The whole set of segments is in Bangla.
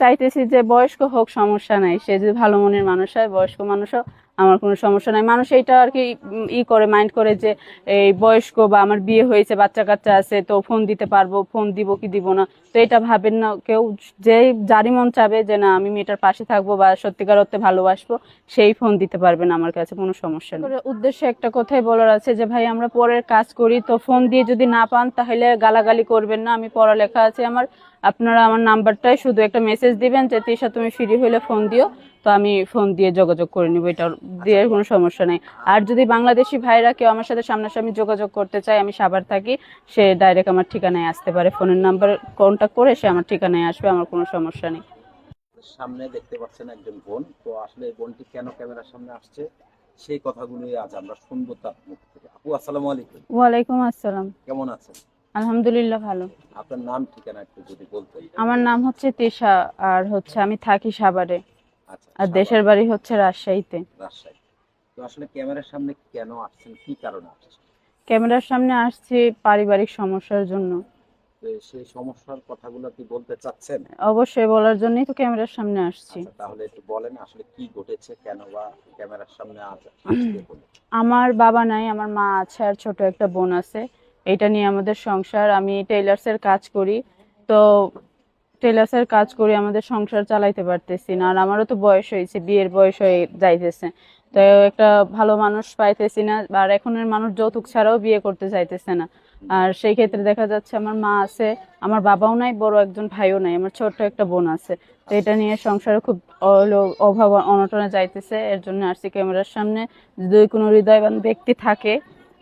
চাইতেছি যে বয়স্ক হোক, সমস্যা নাই। সে যদি ভালো মনের মানুষ হয়, বয়স্ক মানুষও আমার কোনো সমস্যা নাই। মানুষ এইটা আর কি ই করে মাইন্ড করে যে এই বয়স্ক বা আমার বিয়ে হয়েছে বাচ্চা কাচ্চা আছে, তো ফোন দিতে পারব, ফোন দিব কি দিব না? তো এটা ভাবেন না, কেউ যে যারই মন চাবে যে না, আমি মেয়েটার পাশে থাকব বা সত্যিকার অর্থে ভালোবাসবো, সেই ফোন দিতে পারবেন আমার কাছে, কোনো সমস্যা নেই। উদ্দেশ্যে একটা কথাই বলার আছে যে, ভাই, আমরা পরের কাজ করি, তো ফোন দিয়ে যদি না পান, তাহলে গালাগালি করবেন না, আমি পড়ালেখা আছে, আমার আপনারা আমার নাম্বারটাই শুধু একটা মেসেজ দিবেন যে তিশা তুমি ফ্রি হইলে ফোন দিও। তো আমি ফোন দিয়ে যোগাযোগ করে নিব এটা দিয়ে কোনো সমস্যা নেই। আর যদি বাংলাদেশি ভাইরা কেউ আমার সাথে সামনাসামনি যোগাযোগ করতে চায় আমি সাবার থাকি সে ডাইরেক্ট আমার ঠিকানায় আসতে পারে। ফোনের নাম্বার কন্ট্যাক্ট করে সে আমার ঠিকানায় আসবে আমার কোনো সমস্যা নেই। সামনে দেখতে পাচ্ছেন একজন বোন তো আসলে এই বোনটি কেন ক্যামেরার সামনে আসছে সেই কথাগুলোই আজ আমরা শুনব তার মুখ থেকে। আপু আসসালামু আলাইকুম। ওয়ালাইকুম আসসালাম। কেমন আছেন? আলহামদুলিল্লাহ ভালো। আপনার নাম ঠিকানা একটু যদি বলতেন। আমার নাম হচ্ছে তিশা আর হচ্ছে আমি থাকি সাভারে। আচ্ছা আর দেশের বাড়ি হচ্ছে রাজশাহীতে। রাজশাহী। তো আসলে ক্যামেরার সামনে কেন আসছেন? কি কারণে আসছেন? ক্যামেরার সামনে আসছি পারিবারিক সমস্যার জন্য। সেই সমস্যার কথাগুলো কি বলতে চাচ্ছেন? অবশ্যই বলার জন্যই তো ক্যামেরার সামনে আসছি। আচ্ছা তাহলে একটু বলেন আসলে কি ঘটেছে কেন বা ক্যামেরার সামনে আমার বাবা নাই আমার মা আছে আর ছোট একটা বোন আছে। এটা নিয়ে আমাদের সংসার। আমি টেইলার্সের কাজ করি। তো টেইলার্সের কাজ করি আমাদের সংসার চালাইতে পারতেছি না। আর আমারও তো বয়স হয়েছে, বিয়ের বয়স হয়ে যাইতেছে। তো একটা ভালো মানুষ পাইতেছি না, আর এখনের মানুষ যৌতুক ছাড়াও বিয়ে করতে চাইতেছে না। আর সেই ক্ষেত্রে দেখা যাচ্ছে আমার মা আছে, আমার বাবাও নাই, বড় একজন ভাইও নাই, আমার ছোট্ট একটা বোন আছে। তো এটা নিয়ে সংসারে খুব অভাব, অনটনে যাইতেছে। এর জন্য আর সি ক্যামেরার সামনে যদি কোনো হৃদয়বান ব্যক্তি থাকে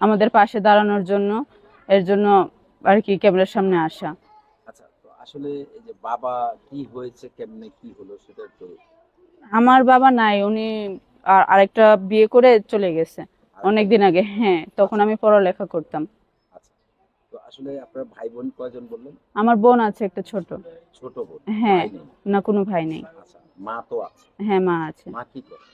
আমাদের পাশে দাঁড়ানোর জন্য এর জন্য আর কি ক্যামেরার সামনে আসা। আচ্ছা তো আসলে এই যে বাবা কি হয়েছে কেমনে কি হলো সেটা একটু আমার বাবা নাই উনি আর আরেকটা বিয়ে করে চলে গেছে অনেকদিন আগে। হ্যাঁ তখন আমি পড়ালেখা করতাম। আচ্ছা তো আসলে আপনার ভাই বোন কয়জন বললেন? আমার বোন আছে একটা ছোট। ছোট বোন হ্যাঁ। না কোনো ভাই নেই। আচ্ছা মা তো আছে। হ্যাঁ মা আছে। মা কি করে?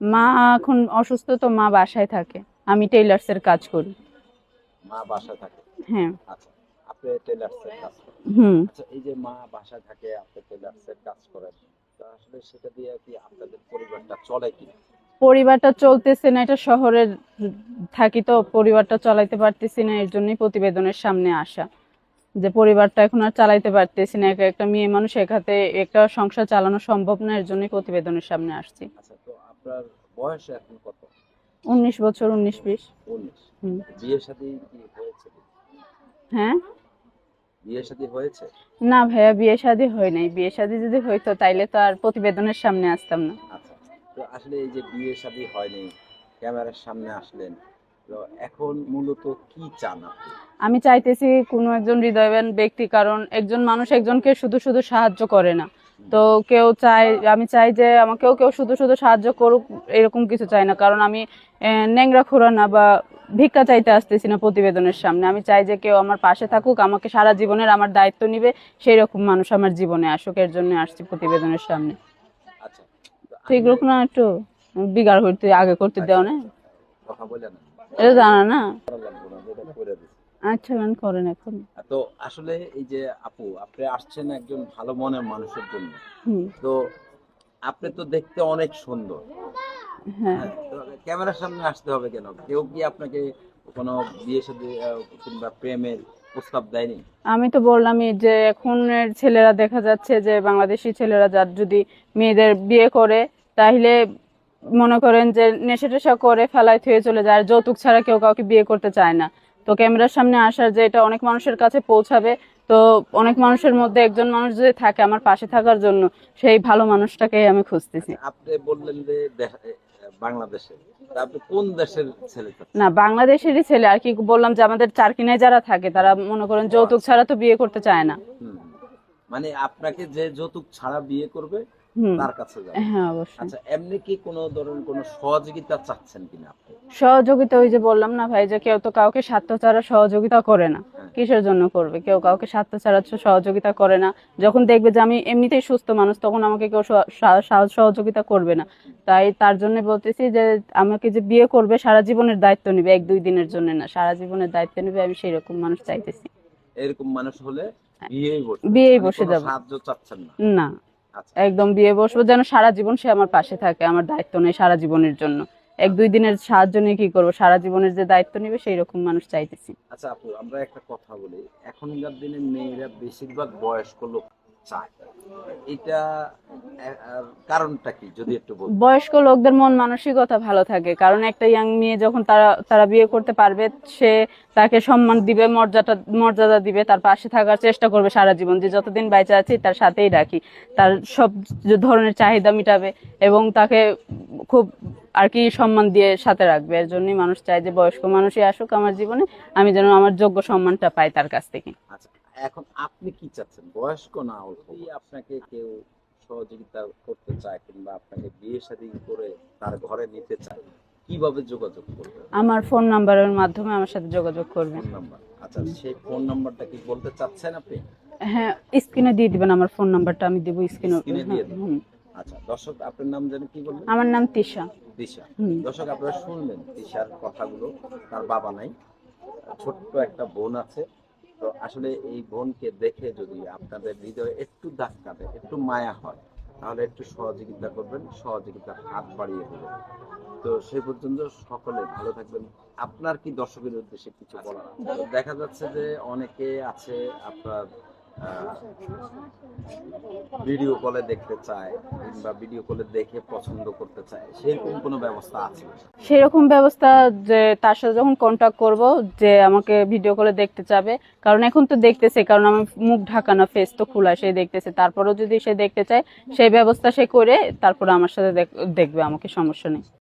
মা এখন অসুস্থ তো মা বাসায় থাকে। আমি টেইলার্সের কাজ করি। মা বাসায় থাকে। হ্যাঁ। আচ্ছা আপনি টেলার্সের কাজ করেন। হুম। আচ্ছা এই যে মা বাসায় থাকে আপনি টেলার্সের কাজ করেন আসলে সেটা দিয়ে কি আপনাদের পরিবারটা চলে কি পরিবারটা চলতেছে না এটা শহরে থাকি তো পরিবারটা চালাইতে পারতেছি না এর জন্যই প্রতিবেদনের সামনে আসা। যে পরিবারটা এখন আর চালাইতে পারতেছি না একা একটা মেয়ে মানুষ একাতে একটা সংসার চালানো সম্ভব না এর জন্যই প্রতিবেদনের সামনে আসছি। আচ্ছা তো আপনার বয়স এখন কত? উনিশ বছর উনিশ বিশ। উনিশ। হুম। বিয়ে শাদী কি হয়েছে? হ্যাঁ? বিয়ে শাদী হয়েছে? না ভাইয়া বিয়ে শাদী হয় নাই। বিয়ে শাদী যদি হইতো তাইলে তো আর প্রতিবেদনের সামনে আসতাম না। আচ্ছা। তো আসলে এই যে বিয়ে শাদী হয়নি ক্যামেরার সামনে আসলেন তো এখন মূলত কি চান আপনি? আমি চাইতেছি কোনো একজন হৃদয়বান ব্যক্তি কারণ একজন মানুষ একজনকে শুধু শুধু সাহায্য করে না। তো কেউ চাই আমি চাই যে আমাকেও কেউ শুধু শুধু সাহায্য করুক এরকম কিছু চাই না। কারণ আমি ন্যাংরা খোরা না বা ভিক্ষা চাইতে আসতেছি না প্রতিবেদনের সামনে। আমি চাই যে কেউ আমার পাশে থাকুক আমাকে সারা জীবনের আমার দায়িত্ব নিবে সেই রকম মানুষ আমার জীবনে আসুক এর জন্য আসছি প্রতিবেদনের সামনে। আচ্ছা। ঠিক লোক না একটু বিগার করতে আগে করতে দেও না। কথা বলে না। এটা জানা না। আচ্ছা করেন এখন। তো আসলে এই যে আপু আপনি আসছেন একজন ভালো মনের মানুষের জন্য। তো আপনি তো দেখতে অনেক সুন্দর। হ্যাঁ। হ্যাঁ, ক্যামেরার সামনে আসতে হবে কেন? কেউ কি আপনাকে কোনো বিয়ে সাথে কিংবা প্রেমের প্রস্তাব দেয়নি? আমি তো বললামই যে এখনের ছেলেরা দেখা যাচ্ছে যে বাংলাদেশি ছেলেরা যার যদি মেয়েদের বিয়ে করে তাহলে মনে করেন যে নেশা টেশা করে ফেলায় থুয়ে চলে যায়। আর যৌতুক ছাড়া কেউ কাউকে বিয়ে করতে চায় না। তো ক্যামেরার সামনে আসার যে এটা অনেক মানুষের কাছে পৌঁছাবে তো অনেক মানুষের মধ্যে একজন মানুষ যদি থাকে আমার পাশে থাকার জন্য সেই ভালো মানুষটাকেই আমি খুঁজতেছি। আপনি বললেন যে বাংলাদেশে আপনি কোন দেশের ছেলে না বাংলাদেশেরই ছেলে আর কি বললাম যে আমাদের চারকিনায় যারা থাকে তারা মনে করেন যৌতুক ছাড়া তো বিয়ে করতে চায় না। মানে আপনাকে যে যৌতুক ছাড়া বিয়ে করবে তার কাছে যাবে। হ্যাঁ অবশ্যই। আচ্ছা এমনি কি কোনো ধরনের কোনো সহযোগিতা চাচ্ছেন কিনা আপনি? সহযোগিতা ওই যে বললাম না ভাই যে কেউ তো কাউকে স্বার্থ ছাড়া সহযোগিতা করে না। হ্যাঁ। কিসের জন্য করবে? কেউ কাউকে স্বার্থ ছাড়া সহযোগিতা করে না। যখন দেখবে যে আমি এমনিতেই সুস্থ মানুষ তখন আমাকে কেউ সহ- সহ- সহ- সহযোগিতা করবে না। তাই তার জন্য বলতেছি যে আমাকে যে বিয়ে করবে সারা জীবনের দায়িত্ব নেবে। এক দুই দিনের জন্য না সারা জীবনের দায়িত্ব নেবে আমি সেই রকম মানুষ চাইতেছি। এরকম মানুষ হলে বিয়েই বসে বিয়েই বসে যাব। সাহায্য চাচ্ছেন না? না। একদম বিয়ে বসবো যেন সারা জীবন সে আমার পাশে থাকে আমার দায়িত্ব নেই সারা জীবনের জন্য। এক দুই দিনের সাহায্য নিয়ে কি করব? সারা জীবনের যে দায়িত্ব নিবে সেই রকম মানুষ চাইতেছি। আচ্ছা আপু আমরা একটা কথা বলি। এখনকার দিনে মেয়েরা বেশিরভাগ বয়স্ক লোক চায় এটা আহ, আহ, কারণটা কি? যদি একটু বয়স্ক লোকদের মন মানসিকতা ভালো থাকে কারণ একটা ইয়াং মেয়ে যখন তারা তারা বিয়ে করতে পারবে সে তাকে সম্মান দিবে মর্যাদা মর্যাদা দিবে তার পাশে থাকার চেষ্টা করবে সারা জীবন। যে যতদিন বাইচে আছি তার সাথেই রাখি। তার সব ধরনের চাহিদা মিটাবে এবং তাকে খুব আর কি সম্মান দিয়ে সাথে রাখবে। এর জন্যই মানুষ চায় যে বয়স্ক মানুষই আসুক আমার জীবনে আমি যেন আমার যোগ্য সম্মানটা পাই তার কাছ থেকে। আচ্ছা এখন আপনি কি চাচ্ছেন? বয়স্ক না অল্প যদি আপনাকে কেউ সহযোগিতা করতে চায় কিংবা আপনাকে বিয়ে শাদী করে তার ঘরে নিতে চায় কীভাবে যোগাযোগ করবে? আমার ফোন নাম্বারের মাধ্যমে আমার সাথে যোগাযোগ করবে। Phone number. আচ্ছা সেই ফোন নাম্বারটা কি বলতে চাচ্ছেন আপনি? হ্যাঁ স্ক্রিনে দিয়ে দিবেন আমার ফোন নাম্বারটা আমি দেবো স্ক্রিনে। এ দিয়ে দিবেন। আচ্ছা দর্শক আপনার নাম যেন কি বললেন? আমার নাম তিশা। দিশা হুম। দর্শক আপনারা শুনলেন দিশার কথাগুলো তার বাবা নাই ছোট্ট একটা বোন আছে তো আসলে এই বোনকে দেখে যদি আপনাদের হৃদয়ে একটু দাগ কাটে একটু মায়া হয় তাহলে একটু সহযোগিতা করবেন সহযোগিতার হাত বাড়িয়ে দেবেন তো সেই পর্যন্ত সকলে ভালো থাকবেন আপনার কি দর্শকের উদ্দেশ্যে কিছু বলার আছে? দেখা যাচ্ছে যে অনেকে আছে আপনার ভিডিও কলে দেখতে চায় কিংবা ভিডিও কলে দেখে পছন্দ করতে চায়, সেরকম কোনো ব্যবস্থা আছে? সেরকম ব্যবস্থা যে তার সাথে যখন কন্ট্যাক্ট করব, যে আমাকে ভিডিও কলে দেখতে চাবে, কারণ এখন তো দেখতেছে, কারণ আমার মুখ ঢাকা না ফেস তো খোলা, সে দেখতেছে। তারপরেও যদি সে দেখতে চায়, সেই ব্যবস্থা সে করে, তারপরে আমার সাথে দেখ- দেখবে, আমাকে সমস্যা নেই।